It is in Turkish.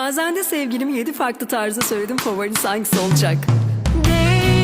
Nazende sevgilim 7 farklı tarzda söyledim favorisi hangisi olacak? Değil.